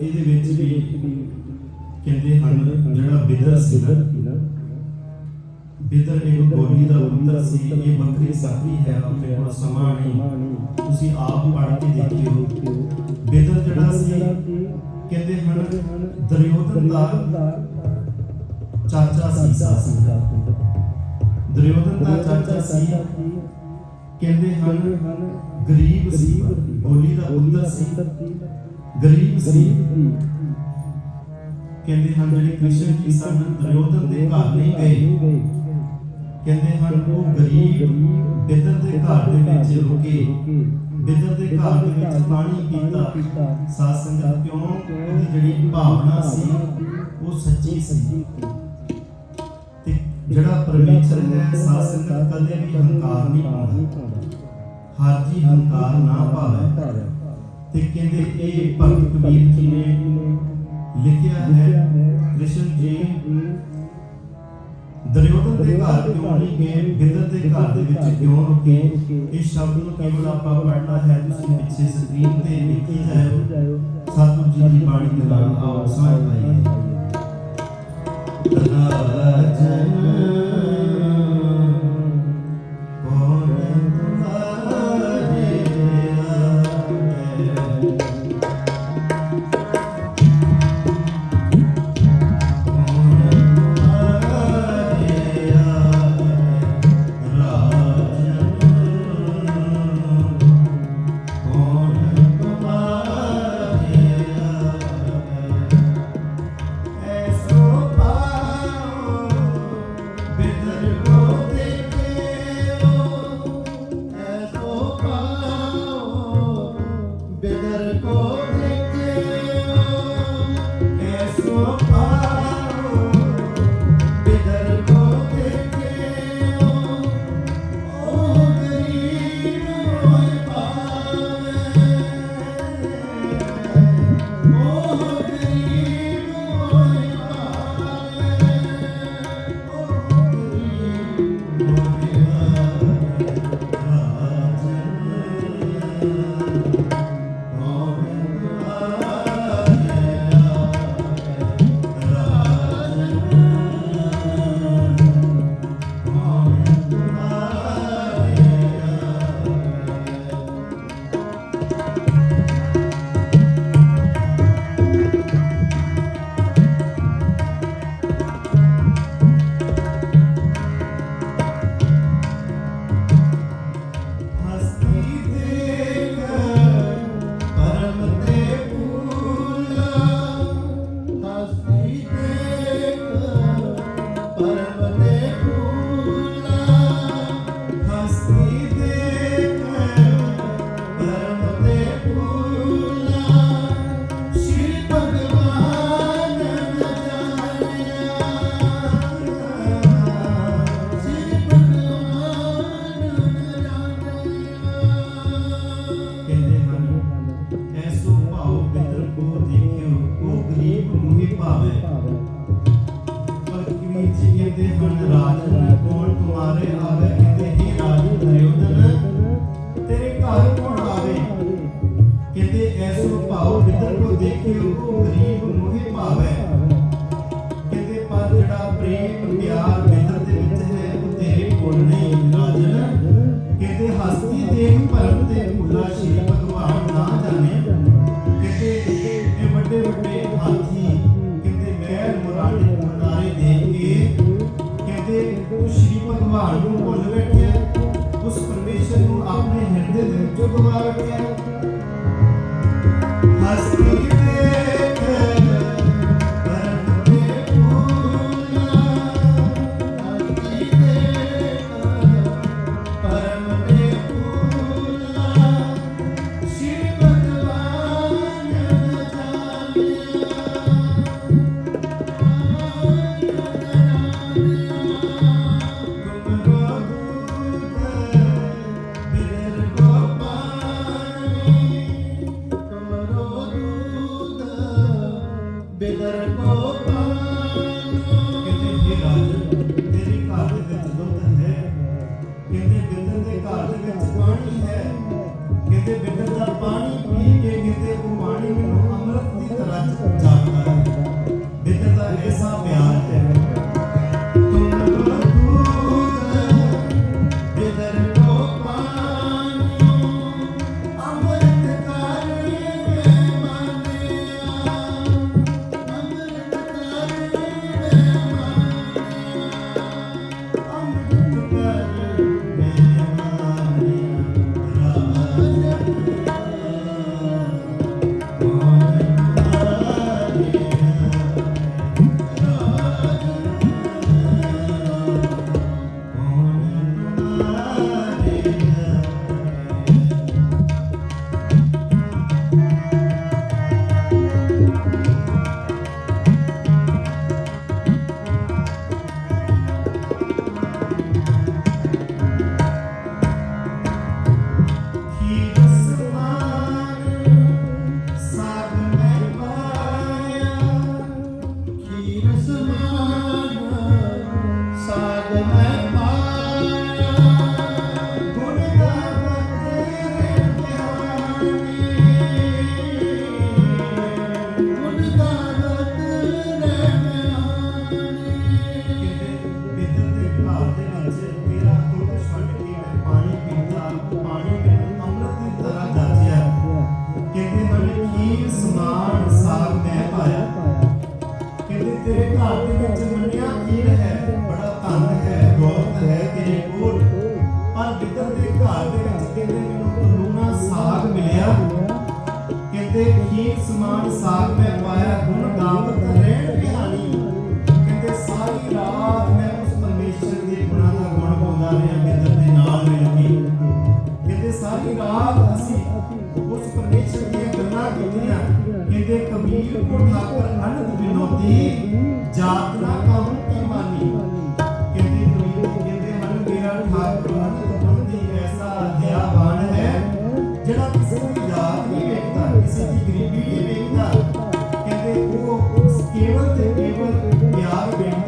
ਇਹਦੇ ਵਿੱਚ ਵੀ ਕਹਿੰਦੇ ਹਨ ਜਿਹੜਾ ਬਿਦਰ ਸੀ ਨਾ ਬਿਦਰ ਇੱਕ ਗੋਲੀ ਦਾ ਪੁੱਤਰ ਸੀ ਇਹ ਵੱਖਰੀ ਸਾਖੀ ਹੈ ਆਪਣੇ ਕੋਲ ਸਮਾਂ ਨਹੀਂ। ਤੁਸੀਂ ਆਪ ਪੜ੍ਹ ਕੇ ਦੇਖਿਓ। ਬਿਦਰ ਕਹਿੰਦੇ ਹਨ, ਦੁਰਯੋਧਨ ਦਾ ਚਾਚਾ ਸੀ। ਸਾਧ ਸੰਗਤ ਦੁਰਯੋਧਨ ਦਾ ਚਾਚਾ ਸੀ। ਕਹਿੰਦੇ ਹਨ, ਗਰੀਬ ਸੀ ਗੋਲੀ ਦਾ ਪੁੱਤਰ ਸੀ। ਗਰੀਬ ਸੀ। ਕਹਿੰਦੇ ਹਨ, ਜਿਹੜੇ ਕ੍ਰਿਸ਼ਨ ਜੀ ਸਨ ਦੁਰਯੋਧਨ ਦੇ ਘਰ ਨਹੀਂ ਗਏ। ਕਹਿੰਦੇ ਹਨ, ਉਹ ਗਰੀਬ ਬਿਦਰ ਦੇ ਘਰ ਦੇ ਵਿੱਚ ਰੁਕੇ। ਬਿਦਰ ਦੇ ਘਰ ਦੇ ਵਿੱਚ ਪਾਣੀ ਪੀਤਾ। ਸਾਧ ਕਿਉਂ? ਉਹਦੀ ਜਿਹੜੀ ਭਾਵਨਾ ਸੀ, ਉਹ ਸੱਚੀ ਸੀ। ਤੇ ਜਿਹੜਾ ਪਰਮੇਸ਼ਰ ਹੈ ਸਾਧ ਕਦੇ ਵੀ ਹੰਕਾਰ ਨਹੀਂ ਪਾਉਂਦਾ। ਹਰ ਹੰਕਾਰ ਨਾ ਭਾਵੇ ਤੇ ਕਹਿੰਦੇ, ਇਹ ਭਗਤ ਕਬੀਰ ਜੀ ਨੇ ਲਿਖਿਆ ਹੈ, ਕ੍ਰਿਸ਼ਨ ਜੀ ਦੁਰਯੋਧਨ ਦੇ ਘਰ ਕਿਉਂ ਨਹੀਂ ਗਏ? ਬਿਦਰ ਦੇ ਘਰ ਦੇ ਵਿੱਚ ਕਿਉਂ ਰੁਕੇ? ਇਸ ਸ਼ਬਦ ਨੂੰ ਕੇਵਲ ਆਪਾਂ ਪੜ੍ਹਨਾ ਹੈ ਤੁਸੀਂ ਪਿੱਛੇ ਸਕਰੀਨ ਤੇ ਲਿਖੀ ਜਾਇਓ ਸਤਿਗੁਰੂ ਜੀ ਦੀ ਬਾਣੀ ਦੇ ਨਾਲ ਆਓ ਸਮਝ ਪਾਈਏ ਰਾਜਨ Oh. ਹਨ ਦੇ ਵਿੱਚੋਂ ਸਾਗ ਮੈਂ ਪਾਇਆ ਗੁਣ ਗਾਵਤ ਰਹਿਣ ਬਿਹਾਨੀ ਕਹਿੰਦੇ ਸਾਰੀ ਰਾਤ ਮੈਂ ਉਸ ਪਰਮੇਸ਼ਰ ਦੇ ਗੁਣਾਂ ਦਾ ਗੁਣ ਗਾਉਂਦਾ ਰਿਹਾ ਗਿੱਦੜ ਦੇ ਨਾਲ ਮਿਲ ਕੇ। ਕਹਿੰਦੇ ਸਾਰੀ ਰਾਤ ਅਸੀਂ ਉਸ ਪਰਮੇਸ਼ਰ ਦੀਆਂ ਗੱਲਾਂ ਕੀਤੀਆਂ। ਕਹਿੰਦੇ ਕਬੀਰ ਕੋ ਠਾਕਰ ਅਨੰਦ ਵਿਨੋਦੀ, ਜਾਤ ਨਾ ਕਾਹੂ ਕੀ ਕਹਿੰਦੇ ਕਬੀਰ ਕਹਿੰਦੇ ਹਨ, ਮੇਰਾ ਠਾਕਰ ਅਨੰਦ ਵਿਨੋਦੀ ਐਸਾ ਦਿਆਵਾਨ ਹੈ, ਜਿਹੜਾ ਕਿਸੇ ਦੀ ਵੇਖਦਾ ਕਿਸੇ ਗਰੀਬੀ ਨਹੀਂ ਵੇਖਦਾ ਕਹਿੰਦੇ ਉਹ ਕੇਵਲ ਤੇ ਕੇਵਲ ਪਿਆਰ ਵੇਖਦਾ